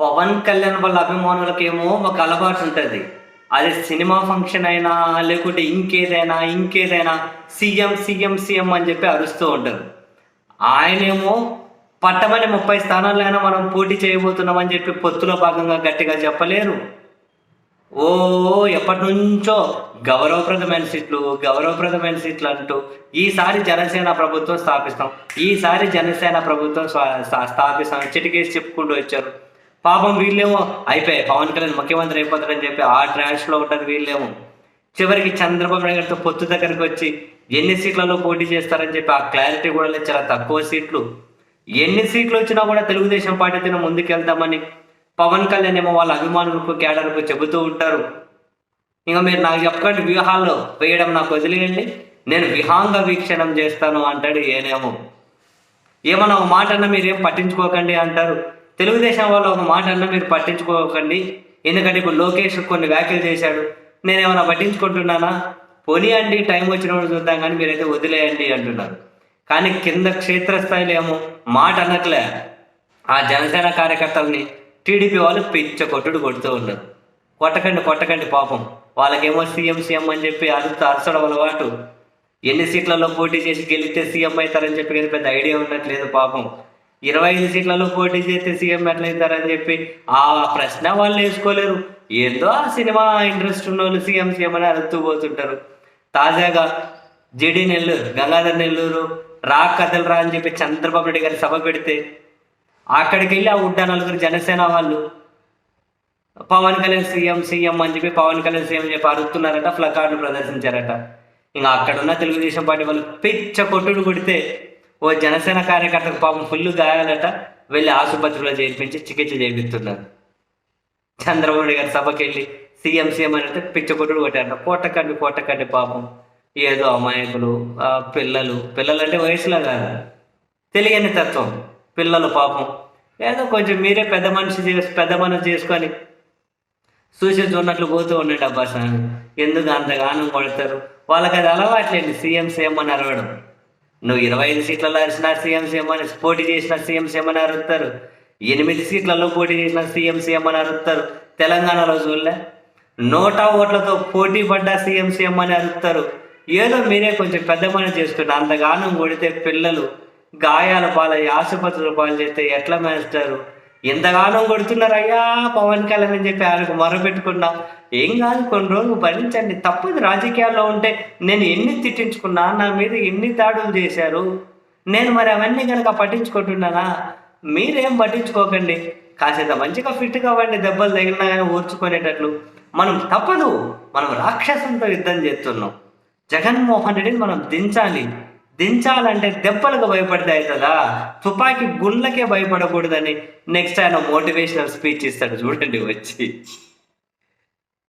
పవన్ కళ్యాణ్ వాళ్ళ అభిమానులకేమో ఒక అలవాటు ఉంటుంది. అది సినిమా ఫంక్షన్ అయినా లేకుంటే ఇంకేదైనా ఇంకేదైనా సీఎం సీఎం సీఎం అని చెప్పి అరుస్తూ ఉంటారు. ఆయనేమో పట్టమని ముప్పై స్థానాలైనా మనం పోటీ చేయబోతున్నామని చెప్పి పొత్తులో భాగంగా గట్టిగా చెప్పలేరు. ఓ ఎప్పటి నుంచో గౌరవప్రదమైన సీట్లు గౌరవప్రదమైన సీట్లు అంటూ ఈసారి జనసేన ప్రభుత్వం స్థాపిస్తాం. ఈసారి జనసేన ప్రభుత్వం స్థా- స్థాపిస్తాం. చిటికేసి చెప్పుకుంటూ వచ్చారు. పాపం వీళ్ళేమో అయిపోయాయి. పవన్ కళ్యాణ్ ముఖ్యమంత్రి అయిపోతారని చెప్పి ఆ ట్రాష్లో ఉంటారు వీళ్ళేమో. చివరికి చంద్రబాబు నాయుడు గారితో పొత్తు దగ్గరికి వచ్చి ఎన్ని సీట్లలో పోటీ చేస్తారని చెప్పి ఆ క్లారిటీ కూడా లేదు. చాలా తక్కువ సీట్లు. ఎన్ని సీట్లు వచ్చినా కూడా తెలుగుదేశం పార్టీతో ముందుకెళ్తామని పవన్ కళ్యాణ్ ఏమో వాళ్ళ అభిమానులకు కేడర్కు చెబుతూ ఉంటారు. ఇంకా మీరు నాకు చెప్పకండి వ్యూహాల్లో వేయడం నాకు వదిలేయండి. నేను విహాంగ వీక్షణం చేస్తాను అంటాడు ఏనేమో. ఏమన్నా ఒక మాట అన్న మీరేం పట్టించుకోకండి అంటారు. తెలుగుదేశం వాళ్ళు ఒక మాట అన్న మీరు పట్టించుకోకండి. ఎందుకంటే ఇప్పుడు లోకేష్ కొన్ని వ్యాఖ్యలు చేశాడు. నేనేమైనా పట్టించుకుంటున్నానా? పోనీ అండి టైం వచ్చినప్పుడు చూద్దాం కానీ మీరైతే వదిలేయండి అంటున్నారు. కానీ కింద క్షేత్రస్థాయిలో ఏమో మాట అన్నట్లే ఆ జనసేన కార్యకర్తల్ని టీడీపీ వాళ్ళు పిచ్చ కొట్టుడు కొడుతూ ఉన్నారు. కొట్టకండి కొట్టకండి పాపం. వాళ్ళకేమో సీఎం సీఎం అని చెప్పి అరుస్తూ అరచడం అలవాటు. ఎన్ని సీట్లలో పోటీ చేసి గెలిస్తే సీఎం అవుతారని చెప్పి పెద్ద ఐడియా ఉండట్లేదు పాపం. ఇరవై ఐదు సీట్లలో పోటీ చేస్తే సీఎం ఎట్లయితారని చెప్పి ఆ ప్రశ్న వాళ్ళు వేసుకోలేరు. ఏందో ఆ సినిమా ఇంట్రెస్ట్ ఉన్న వాళ్ళు సీఎం సీఎం అని అరుతూ పోతుంటారు. తాజాగా జేడి నెల్లూరు గంగాధర్ నెల్లూరు రా కథలు రా అని చెప్పి చంద్రబాబు నాయుడు గారి సభ పెడితే అక్కడికి వెళ్ళి ఆ ఉడ్డా నలుగురు జనసేన వాళ్ళు పవన్ కళ్యాణ్ సీఎం సీఎం అని చెప్పి పవన్ కళ్యాణ్ సీఎం చెప్పి అరుతున్నారట ప్లకార్డులు ప్రదర్శించారట. ఇంకా అక్కడ ఉన్న తెలుగుదేశం పార్టీ వాళ్ళు పిచ్చ కొట్టుడు కొడితే ఓ జనసేన కార్యకర్తకు పాపం ఫుల్ గాయాలట వెళ్ళి ఆసుపత్రిలో చేర్పించి చికిత్స చేపిస్తున్నారు చంద్రబాబు గారి సభకి వెళ్ళి సీఎం సీఎం అని అంటే పిచ్చకొట్టుడు కొట్టారట. కోటకండి కొట్టకండి పాపం. ఏదో అమాయకులు పిల్లలు పిల్లలు. అంటే వయసులో కాదు. తెలియని తత్వం. పిల్లలు పాపం. ఏదో కొంచెం మీరే పెద్ద మనిషి చేసి పెద్ద మనసు చేసుకొని చూసి చూడనట్లు పోతూ ఉండండి అబ్బా స్వామి. ఎందుకు అంతగానం కొడతారు? వాళ్ళకి అది అలవాట్లేండి. సీఎం సీఎం అని అరవడం. నువ్వు ఇరవై ఐదు సీట్లలో అరిచినా సీఎం సీఎం అని పోటీ చేసిన సీఎం సీఎం అని అరుస్తారు. ఎనిమిది సీట్లలో పోటీ చేసిన సీఎం సీఎం అని అరుస్తారు. తెలంగాణలో చూడలే. నోటా ఓట్లతో పోటీ పడ్డ సీఎం సీఎం అని అరుస్తారు. ఏదో మీరే కొంచెం పెద్ద పని చేసుకుంటారు అంతగానం కొడితే పిల్లలు గాయాల పాలయ్యి ఆసుపత్రుల పాలు చేస్తే ఎట్లా మేస్తారు? ఎంతగానో కొడుతున్నారయ్యా పవన్ కళ్యాణ్ అని చెప్పి ఆయనకు మొరపెట్టుకున్నా ఏం కాదు కొన్ని రోజులు భరించండి. తప్పదు రాజకీయాల్లో ఉంటే నేను ఎన్ని తిట్టించుకున్నా నా మీద ఎన్ని దాడులు చేశారు? నేను మరి అవన్నీ కనుక పట్టించుకుంటున్నానా? మీరేం పట్టించుకోకండి. కాసేంత మంచిగా ఫిట్గా అవ్వండి దెబ్బలు తగిలినా కానీ ఊర్చుకునేటట్లు. మనం తప్పదు. మనం రాక్షసంతో యుద్ధం చేస్తున్నాం. జగన్మోహన్ రెడ్డిని మనం దించాలి. దించాలంటే దెబ్బలకు భయపడితే అవుతుందా తుపాకీ గుళ్ళకే భయపడకూడదని నెక్స్ట్ ఆయన మోటివేషనల్ స్పీచ్ ఇస్తాడు. చూడండి వచ్చి.